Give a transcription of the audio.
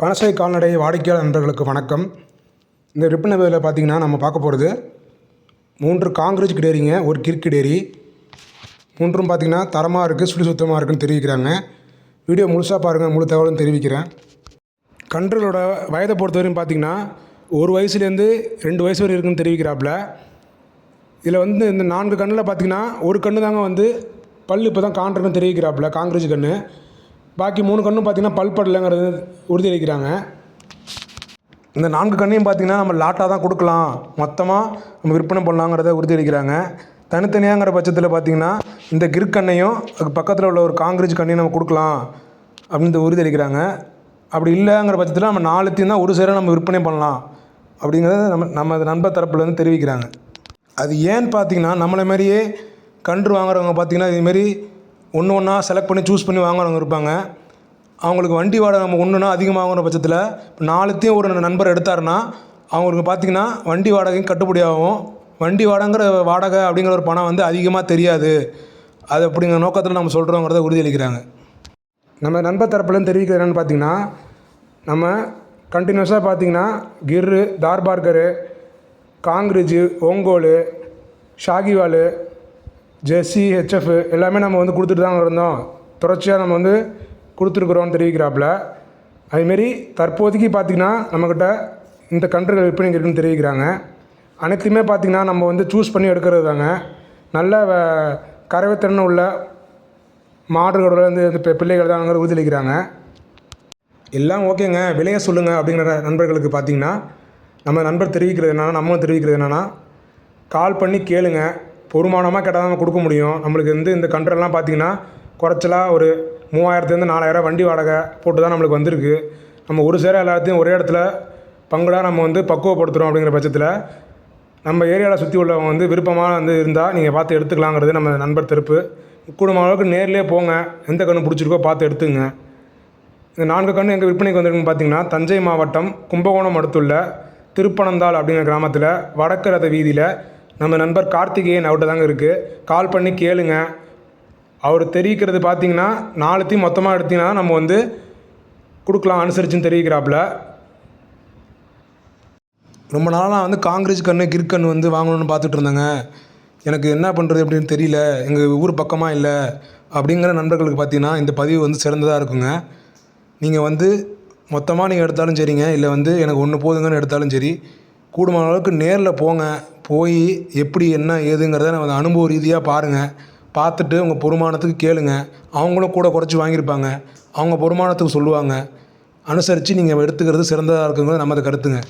பனசை கால்நடை வாடிக்கையாளர் நண்பர்களுக்கு வணக்கம். இந்த விற்பனை பதிவில் பார்த்தீங்கன்னா நம்ம பார்க்க போகிறது மூன்று காங்கிரீட் கிடேரிங்க ஒரு கிற்கு டேரி மூன்றும் பார்த்தீங்கன்னா தரமாக இருக்குது சுழி சுத்தமாக இருக்குன்னு தெரிவிக்கிறாங்க. வீடியோ முழுசாக பாருங்கள் முழு தகவலும் தெரிவிக்கிறேன். கன்றுகளோட வயதை பொறுத்தவரையும் பார்த்தீங்கன்னா ஒரு வயசுலேருந்து ரெண்டு வயசு வரை இருக்குன்னு தெரிவிக்கிறாப்புல. இதில் வந்து இந்த நான்கு கண்ணில் பார்த்தீங்கன்னா ஒரு கன்று தாங்க வந்து பல் இப்போ தான் காண்றதுன்னு தெரிவிக்கிறாப்புல காங்கிரஸ் கன்று பாக்கி மூணு கண்ணும் பார்த்தீங்கன்னா பல்படலைங்கிறது உறுதியளிக்கிறாங்க இந்த நான்கு கண்ணையும் பார்த்தீங்கன்னா நம்ம லாட்டாக தான் கொடுக்கலாம். மொத்தமாக நம்ம விற்பனை பண்ணலாங்கிறத உறுதியளிக்கிறாங்க தனித்தனியாங்கிற பட்சத்தில் பார்த்தீங்கன்னா இந்த கிற்கண்ணையும் அதுக்கு பக்கத்தில் உள்ள ஒரு காங்கிரீஜ் கண்ணையும் நம்ம கொடுக்கலாம் அப்படின்னு உறுதியளிக்கிறாங்க அப்படி இல்லைங்கிற பட்சத்தில் நம்ம நாலுத்தையும் தான் ஒரு சேர நம்ம விற்பனை பண்ணலாம் அப்படிங்கிறத நம்ம நம்ம நண்பர் தரப்புலேருந்து தெரிவிக்கிறாங்க. அது ஏன்னு பார்த்தீங்கன்னா நம்மளை மாதிரியே கன்று வாங்குறவங்க பார்த்தீங்கன்னா இதுமாரி ஒன்று ஒன்றா செலக்ட் பண்ணி சூஸ் பண்ணி வாங்கினவங்க இருப்பாங்க. அவங்களுக்கு வண்டி வாடகை நம்ம ஒன்றுனா அதிகமாகிற பட்சத்தில் இப்போ நாலுத்தையும் ஒரு நண்பர் எடுத்தாருன்னா அவங்களுக்கு பார்த்தீங்கன்னா வண்டி வாடகையும் கட்டுப்படி ஆகும் வண்டி வாடகைங்கிற வாடகை அப்படிங்கிற ஒரு பணம் வந்து அதிகமாக தெரியாது. அது அப்படிங்கிற நோக்கத்தில் நம்ம சொல்கிறோங்கிறத உறுதியளிக்கிறாங்க. நம்ம நண்பர் தரப்புலேருந்து தெரிவிக்கிற என்னென்னு பார்த்தீங்கன்னா நம்ம கண்டினியூஸாக பார்த்தீங்கன்னா கிர்ரு தார்பார்கரு காங்கிரிஜு ஒங்கோலு ஷாகிவாலு ஜெர்சி ஹெச்எஃப் எல்லாமே நம்ம வந்து கொடுத்துட்டு தான் இருந்தோம் தொடர்ச்சியாக நம்ம வந்து கொடுத்துருக்குறோம்னு தெரிவிக்கிறாப்புல. அதுமாரி தற்போதைக்கு பார்த்திங்கன்னா நம்மக்கிட்ட இந்த கன்றுகள் விற்பனைக்கு இருக்குன்னு தெரிவிக்கிறாங்க. அனைத்துமே பார்த்திங்கன்னா நம்ம வந்து சூஸ் பண்ணி எடுக்கிறது தாங்க. நல்ல வ- கறவைத்திறன் உள்ள மாடுகளோட வந்து இந்த பிள்ளைகள் தான் உறுதியளிக்கிறாங்க எல்லாம் ஓகேங்க. விலையை சொல்லுங்கள் அப்படிங்கிற நண்பர்களுக்கு பார்த்தீங்கன்னா நம்ம நண்பர் தெரிவிக்கிறது என்னென்னா நம்மளும் தெரிவிக்கிறது என்னென்னா கால் பண்ணி கேளுங்கள் பொறுமானமாக கேட்டால் தான் நம்ம கொடுக்க முடியும். நம்மளுக்கு வந்து இந்த கண்ட்ரெல்லாம் பார்த்தீங்கன்னா குறைச்சலாக ஒரு மூவாயிரத்துலேருந்து நாலாயிரம் வண்டி வாடகை போட்டு தான் நம்மளுக்கு வந்திருக்கு. நம்ம ஒரு சேர எல்லாத்தையும் ஒரே இடத்துல பங்குடாக நம்ம வந்து பக்குவப்படுத்துகிறோம் அப்படிங்கிற பட்சத்தில் நம்ம ஏரியாவில் சுற்றி உள்ளவங்க வந்து விருப்பமாக வந்து இருந்தால் நீங்கள் பார்த்து எடுத்துக்கலாங்கிறது நம்ம நண்பர் தெருப்பு. கூடுமான அளவுக்கு நேர்லேயே போங்க. எந்த கன்று பிடிச்சிருக்கோ பார்த்து எடுத்துங்க. இந்த நான்கு கன்று எங்கள் விற்பனைக்கு வந்திருக்குன்னு பார்த்தீங்கன்னா தஞ்சை மாவட்டம் கும்பகோணம் அடுத்துள்ள திருப்பனந்தாள் அப்படிங்கிற கிராமத்தில் வடக்கு ரத வீதியில் நம்ம நண்பர் கார்த்திகேயன் அவர்கிட்ட தாங்க இருக்குது கால் பண்ணி கேளுங்க. அவர் தெரிவிக்கிறது பார்த்தீங்கன்னா நாலுத்தையும் மொத்தமாக எடுத்திங்கன்னா நம்ம வந்து கொடுக்கலாம் அனுசரிச்சுன்னு தெரிவிக்கிறாப்புல. ரொம்ப நாளாக வந்து காங்கிரஸ் கன்று கிற்கன்று வந்து வாங்கணும்னு பார்த்துட்டு இருந்தேங்க. எனக்கு என்ன பண்ணுறது அப்படின்னு தெரியல. எங்கள் ஊர் பக்கமாக இல்லை. அப்படிங்கிற நண்பர்களுக்கு பார்த்தீங்கன்னா இந்த பதிவு வந்து சிறந்ததாக இருக்குங்க. நீங்கள் வந்து மொத்தமாக நீங்கள் எடுத்தாலும் சரிங்க. இல்லை வந்து எனக்கு ஒன்று போதுங்கன்னு எடுத்தாலும் சரி. கூடுமான அளவுக்கு நேரில் போங்க. போய் எப்படி என்ன ஏதுங்கிறத நம்ம அனுபவ ரீதியாக பாருங்கள் பார்த்துட்டு உங்கள் பொறுமானத்துக்கு கேளுங்க. அவங்களும் கூட குறைச்சி வாங்கியிருப்பாங்க. அவங்க பொறுமானத்துக்கு சொல்லுவாங்க. அனுசரித்து நீங்கள் எடுத்துக்கிறது சிறந்ததாக இருக்குங்கிறது நமது கருத்துங்க.